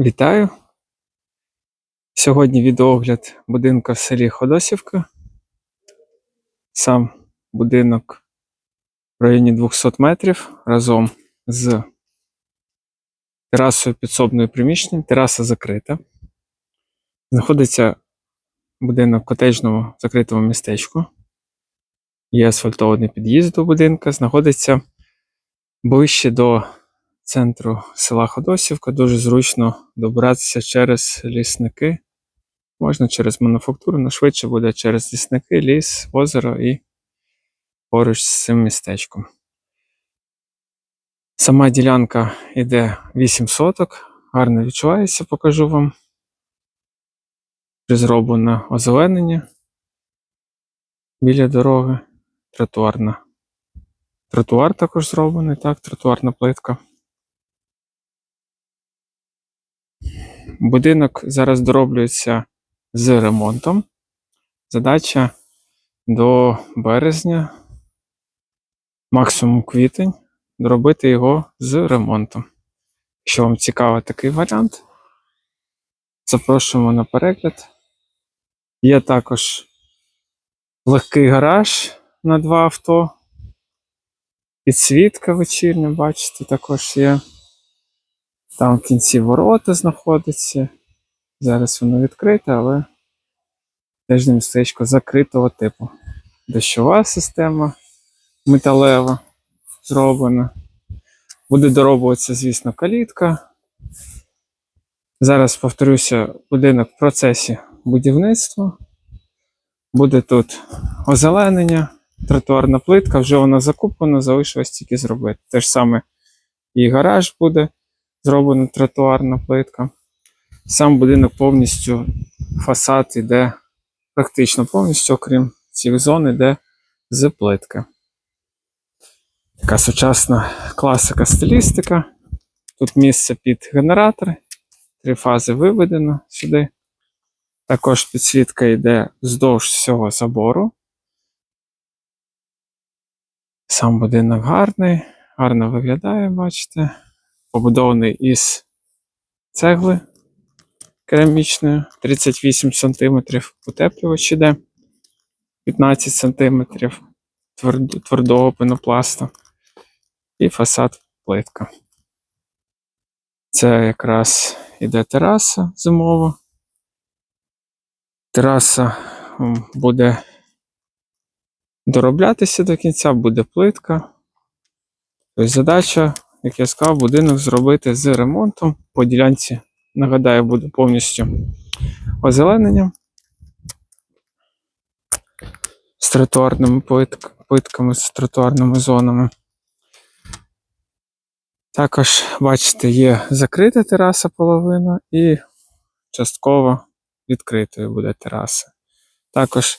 Вітаю! Сьогодні відеогляд будинка в селі Ходосівка. Сам будинок в районі 200 метрів разом з терасою підсобною приміщенням. Тераса закрита. Знаходиться будинок в котеджному закритому містечку. Є асфальтований під'їзд до будинка. Знаходиться ближче до центру села Ходосівка. Дуже зручно добратися через лісники. Можна через мануфактуру, але швидше буде через лісники, ліс, озеро і поруч з цим містечком. Сама ділянка йде 8 соток, гарно відчувається, покажу вам. Зроблено озеленення біля дороги, тротуарна. Тротуар також зроблений, так, тротуарна плитка. Будинок зараз дороблюється з ремонтом. Задача до березня, максимум квітень, доробити його з ремонтом. Якщо вам цікавий такий варіант, запрошуємо на перегляд. Є також легкий гараж на два авто. Підсвітка вечірня, бачите, також є. Там в кінці ворота знаходиться. Зараз воно відкрите, але теж містечко закритого типу. Дощова система металева зроблена. Буде дороблюватися, звісно, калітка. Зараз, повторюся, будинок в процесі будівництва. Буде тут озеленення, тротуарна плитка, вже вона закуплена, залишилось тільки зробити. Те ж саме і гараж буде зроблена тротуарна плитка. Сам будинок повністю фасад іде практично повністю, окрім цих зон, іде з плитки. Така сучасна класика стилістика. Тут місце під генератор. Три фази виведено сюди. Також підсвітка йде вздовж всього забору. Сам будинок гарний, гарно виглядає, бачите. Побудований із цегли керамічної 38 см, утеплювач іде 15 см твердого пенопласту і фасад плитка. Це якраз іде тераса зимова. Тераса буде дороблятися до кінця, буде плитка. Тобто задача, як я сказав, будинок зробити з ремонтом по ділянці Нагадаю, буде повністю озеленення з тротуарними плитк- плитками, з тротуарними зонами. Також, бачите, є закрита тераса половина і частково відкритою буде тераса. Також,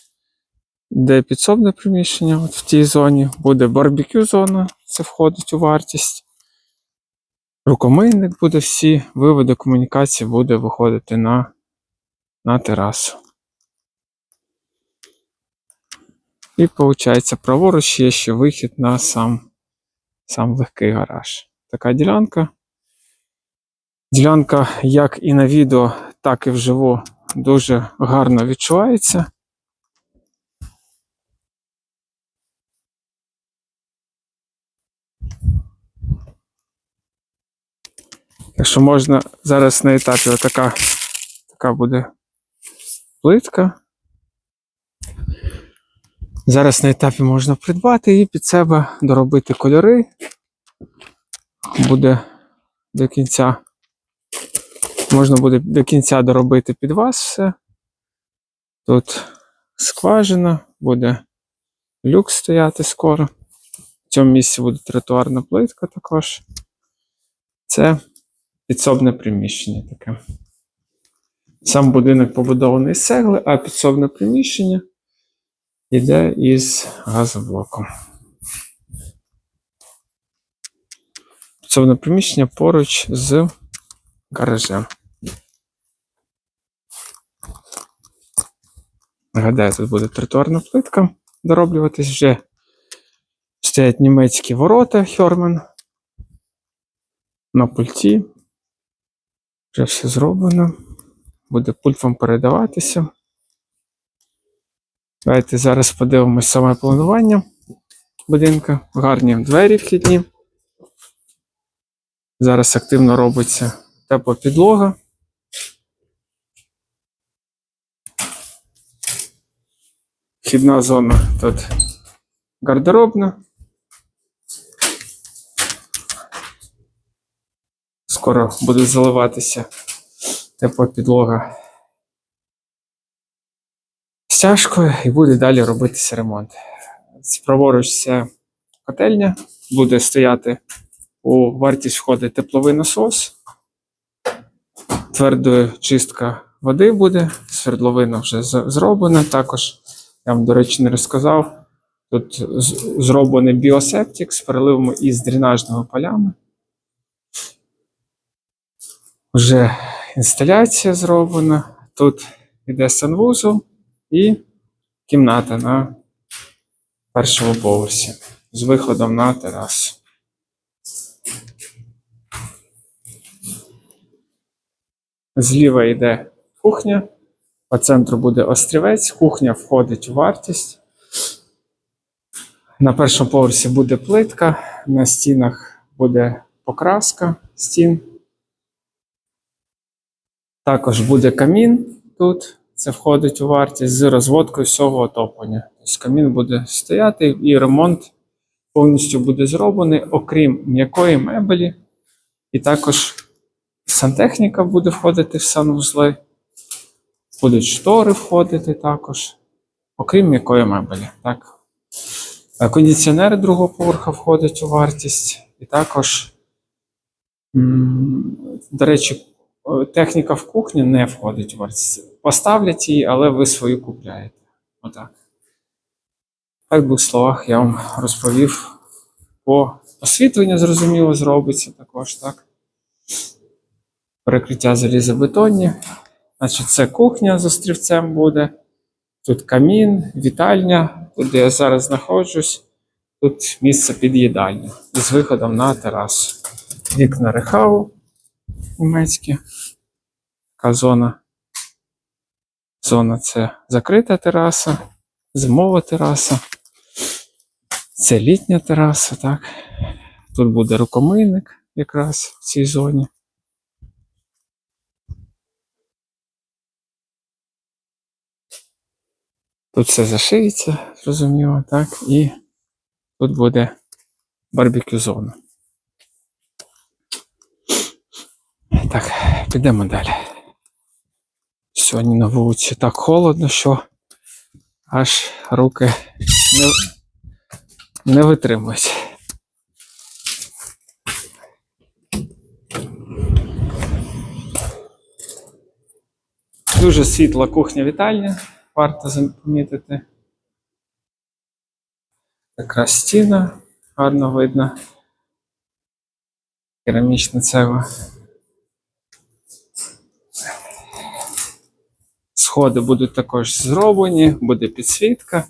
де підсобне приміщення, от в тій зоні буде барбекю зона, це входить у вартість. Рукомийник буде всі, виводи комунікації буде виходити на, на терасу. І виходить, праворуч є ще вихід на сам, сам легкий гараж. Така ділянка. Ділянка як і на відео, так і вживу дуже гарно відчувається. Якщо можна зараз на етапі отака така буде плитка. Зараз на етапі можна придбати і під себе доробити кольори. Буде до кінця. Можна буде до кінця доробити під вас все. Тут скважина, буде люк стояти скоро. В цьому місці буде тротуарна плитка також. Це підсобне приміщення таке. Сам будинок побудований з цегли, а підсобне приміщення йде із газоблоком. Підсобне приміщення поруч з гаражем. Нагадаю, тут буде тротуарна плитка дороблюватись вже. Стоять німецькі ворота Хьормен на пульті. Вже все зроблено. Буде пульт вам передаватися. Давайте зараз подивимось саме планування будинку. Гарні двері вхідні. Зараз активно робиться тепла підлога. Вхідна зона тут гардеробна. Скоро буде заливатися тепла підлога стяжкою і буде далі робитися ремонт. Праворуч це котельня, буде стояти у вартість входить тепловий насос, твердою чистка води буде, свердловина вже зроблена. Також я вам, до речі, не розказав. Тут зроблений біосептик з переливами із дренажними полями. Вже інсталяція зроблена. Тут іде санвузол і кімната на першому поверсі з виходом на терасу. Зліва йде кухня, по центру буде острівець, кухня входить у вартість. На першому поверсі буде плитка, на стінах буде покраска стін. Також буде камін тут, це входить у вартість з розводкою всього отоплення. Тобто камін буде стояти і ремонт повністю буде зроблений, окрім м'якої мебелі. І також сантехніка буде входити в санвузли. Будуть штори входити також, окрім м'якої мебелі. Так. Е, Кондиціонери другого поверха входять у вартість. І також, до речі, техніка в кухні не входить у вартість. Поставлять її, але ви свою купляєте. Отак. Так, в двох словах я вам розповів по освітлення, зрозуміло, зробиться також, так? Перекриття залізобетонні. Значить, це кухня з острівцем буде. Тут камін, вітальня, тут де я зараз знаходжусь. Тут місце під їдальню з виходом на терасу. Вікна рехау німецькі. Така зона. Зона це закрита тераса, зимова тераса. Це літня тераса, так. Тут буде рукомийник якраз в цій зоні. Тут все зашиється, зрозуміло, так, і тут буде барбекю зона. Так, підемо далі. Сьогодні на вулиці так холодно, що аж руки не, не витримують. Дуже світла кухня-вітальня, варто замітити. Якраз стіна гарно видно. Керамічна цегла. Сходи будуть також зроблені, буде підсвітка.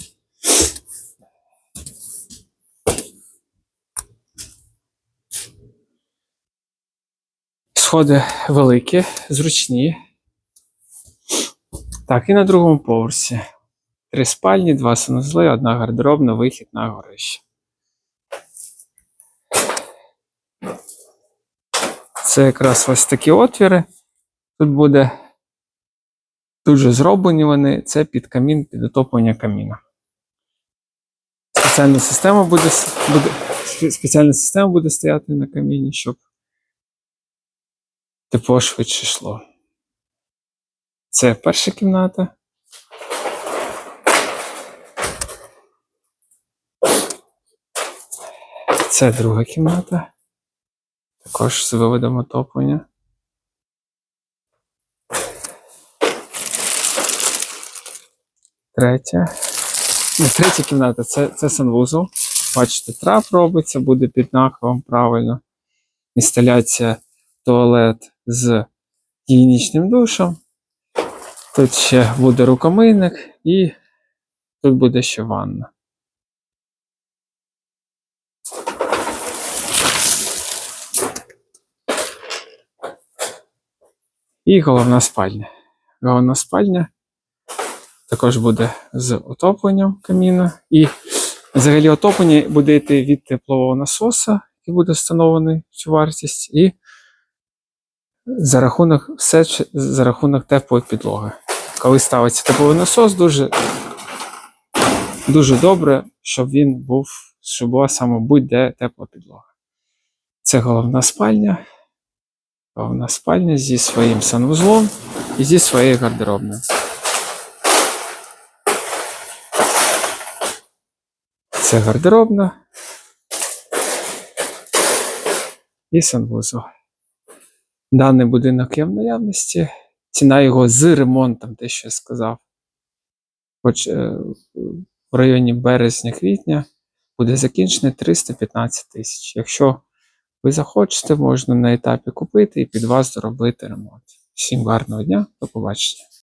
Сходи великі, зручні. Так, і на другому поверсі. Три спальні, два санузли, одна гардеробна, вихід на горище. Це якраз ось такі отвіри. Тут буде дуже зроблені вони. Це під камін, під отоплення каміна. Спеціальна система буде, буде, спеціальна система буде стояти на каміні, щоб тепло швидше йшло. Це перша кімната. Це друга кімната. Також з виводом отоплення. Третя. Не, третя кімната це, це санвузол. Бачите, трап робиться, буде під накривом правильно. Інсталяція туалет з гігієнічним душем. Тут ще буде рукомийник і тут буде ще ванна. І головна спальня. Головна спальня також буде з отопленням каміна. І взагалі отоплення буде йти від теплового насоса, який буде встановлений цю вартість, і за рахунок все за рахунок теплої підлоги. Коли ставиться тепловий насос, дуже, дуже добре, щоб він був, щоб була саме будь-де тепла підлога. Це головна спальня. Головна спальня зі своїм санвузлом і зі своєю гардеробною. Це гардеробна і санвузол. Даний будинок є в наявності. Ціна його з ремонтом, те, що я сказав. Хоч е, в районі березня-квітня буде закінчений 315 тисяч. Якщо ви захочете, можна на етапі купити і під вас доробити ремонт. Всім гарного дня, до побачення.